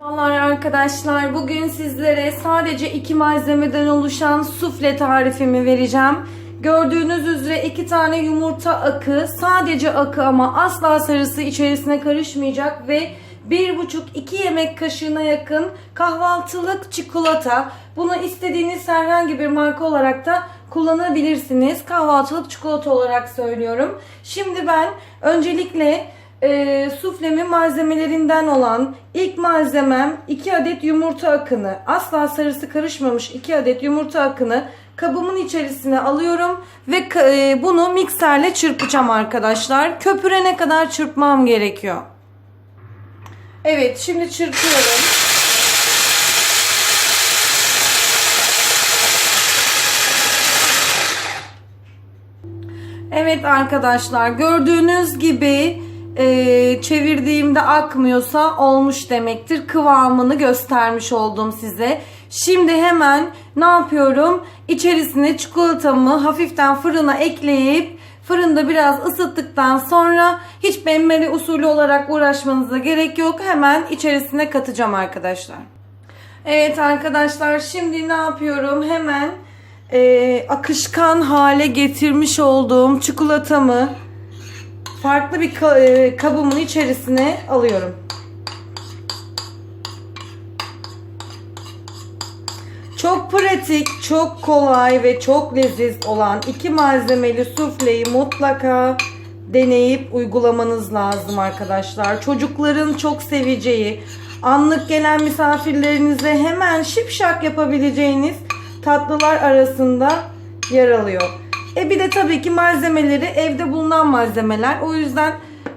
Merhabalar arkadaşlar. Bugün sizlere sadece iki malzemeden oluşan sufle tarifimi vereceğim. Gördüğünüz üzere iki tane yumurta akı, sadece akı ama asla sarısı içerisine karışmayacak ve 1,5-2 yemek kaşığına yakın kahvaltılık çikolata. Bunu istediğiniz herhangi bir marka olarak da kullanabilirsiniz. Kahvaltılık çikolata olarak söylüyorum. Şimdi ben öncelikle e, suflemin malzemelerinden olan ilk malzemem 2 adet yumurta akını. Asla sarısı karışmamış 2 adet yumurta akını kabımın içerisine alıyorum ve e, bunu mikserle çırpacağım arkadaşlar. Köpürene kadar çırpmam gerekiyor. Evet şimdi çırpıyorum. Evet arkadaşlar gördüğünüz gibi e, çevirdiğimde akmıyorsa olmuş demektir. Kıvamını göstermiş oldum size. Şimdi hemen ne yapıyorum? İçerisine çikolatamı hafiften fırına ekleyip fırında biraz ısıttıktan sonra hiç benmari usulü olarak uğraşmanıza gerek yok. Hemen içerisine katacağım arkadaşlar. Evet arkadaşlar şimdi ne yapıyorum? Hemen e, akışkan hale getirmiş olduğum çikolatamı farklı bir e, kabımın içerisine alıyorum. Çok pratik, çok kolay ve çok leziz olan iki malzemeli sufleyi mutlaka deneyip uygulamanız lazım arkadaşlar. Çocukların çok seveceği, anlık gelen misafirlerinize hemen şipşak yapabileceğiniz tatlılar arasında yer alıyor. E bir de tabii ki malzemeleri evde bulunan malzemeler. O yüzden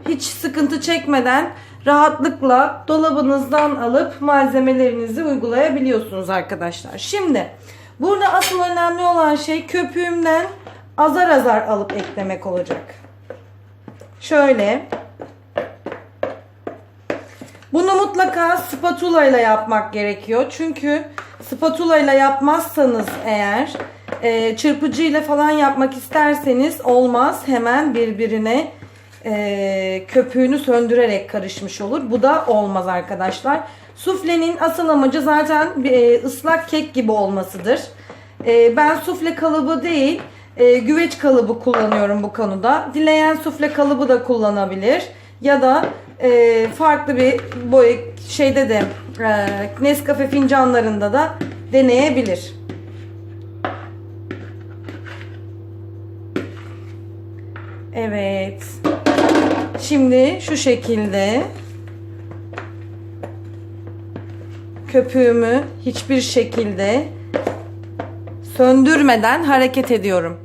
hiç sıkıntı çekmeden rahatlıkla dolabınızdan alıp malzemelerinizi uygulayabiliyorsunuz arkadaşlar. Şimdi burada asıl önemli olan şey köpüğümden azar azar alıp eklemek olacak. Şöyle. Bunu mutlaka spatula ile yapmak gerekiyor. Çünkü spatula ile yapmazsanız eğer e, çırpıcı ile falan yapmak isterseniz olmaz. Hemen birbirine e, köpüğünü söndürerek karışmış olur. Bu da olmaz arkadaşlar. Suflenin asıl amacı zaten e, ıslak kek gibi olmasıdır. E, ben sufle kalıbı değil e, güveç kalıbı kullanıyorum bu konuda. Dileyen sufle kalıbı da kullanabilir. Ya da e, farklı bir boy şeyde de e, Nescafe fincanlarında da deneyebilir. Evet. Şimdi şu şekilde köpüğümü hiçbir şekilde söndürmeden hareket ediyorum.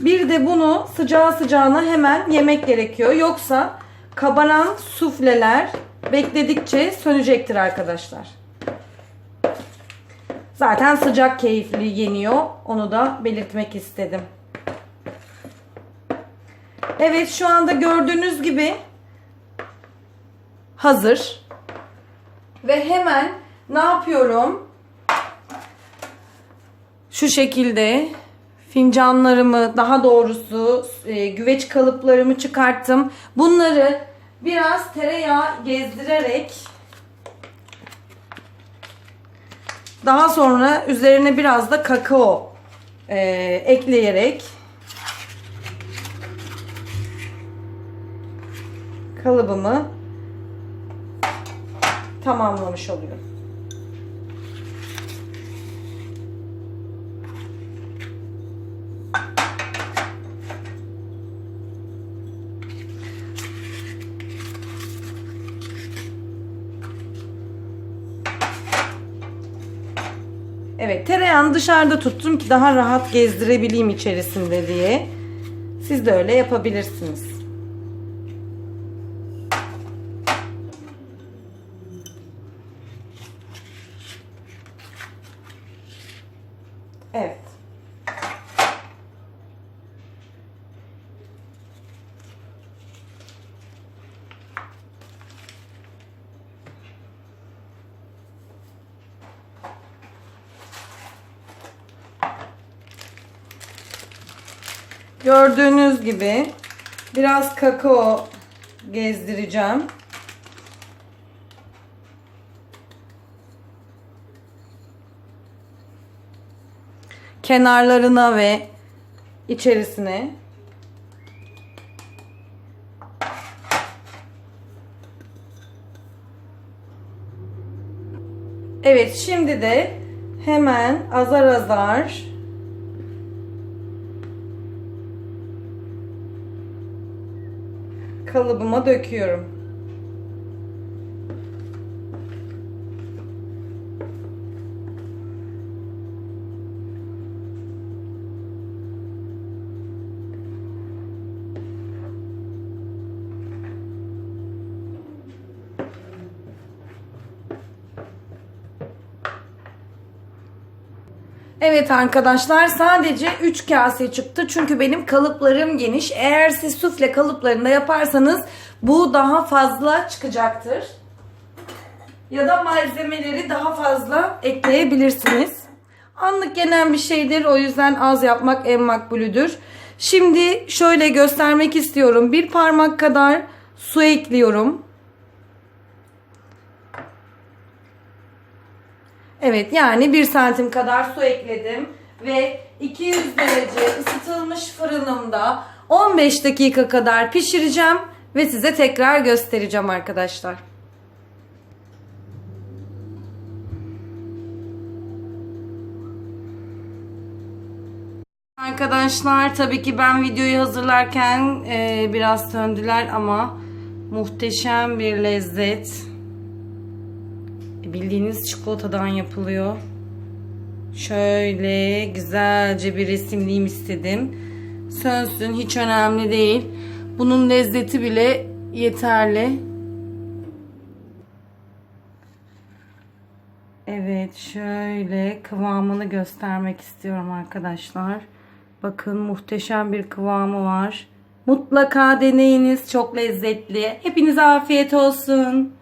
Bir de bunu sıcağı sıcağına hemen yemek gerekiyor. Yoksa kabaran sufleler bekledikçe sönecektir arkadaşlar. Zaten sıcak keyifli yeniyor. Onu da belirtmek istedim. Evet şu anda gördüğünüz gibi hazır. Ve hemen ne yapıyorum? Şu şekilde fincanlarımı daha doğrusu e, güveç kalıplarımı çıkarttım. Bunları biraz tereyağı gezdirerek daha sonra üzerine biraz da kakao e, ekleyerek kalıbımı tamamlamış oluyorum. Evet tereyağını dışarıda tuttum ki daha rahat gezdirebileyim içerisinde diye. Siz de öyle yapabilirsiniz. Evet. Gördüğünüz gibi biraz kakao gezdireceğim. Kenarlarına ve içerisine. Evet şimdi de hemen azar azar kalıbıma döküyorum. Evet arkadaşlar sadece 3 kase çıktı. Çünkü benim kalıplarım geniş. Eğer siz sufle kalıplarında yaparsanız bu daha fazla çıkacaktır. Ya da malzemeleri daha fazla ekleyebilirsiniz. Anlık yenen bir şeydir. O yüzden az yapmak en makbulüdür. Şimdi şöyle göstermek istiyorum. Bir parmak kadar su ekliyorum. Evet yani 1 santim kadar su ekledim ve 200 derece ısıtılmış fırınımda 15 dakika kadar pişireceğim ve size tekrar göstereceğim arkadaşlar. Arkadaşlar tabii ki ben videoyu hazırlarken e, biraz söndüler ama muhteşem bir lezzet. Bildiğiniz çikolatadan yapılıyor. Şöyle güzelce bir resimleyeyim istedim. Sönsün hiç önemli değil. Bunun lezzeti bile yeterli. Evet şöyle kıvamını göstermek istiyorum arkadaşlar. Bakın muhteşem bir kıvamı var. Mutlaka deneyiniz çok lezzetli. Hepinize afiyet olsun.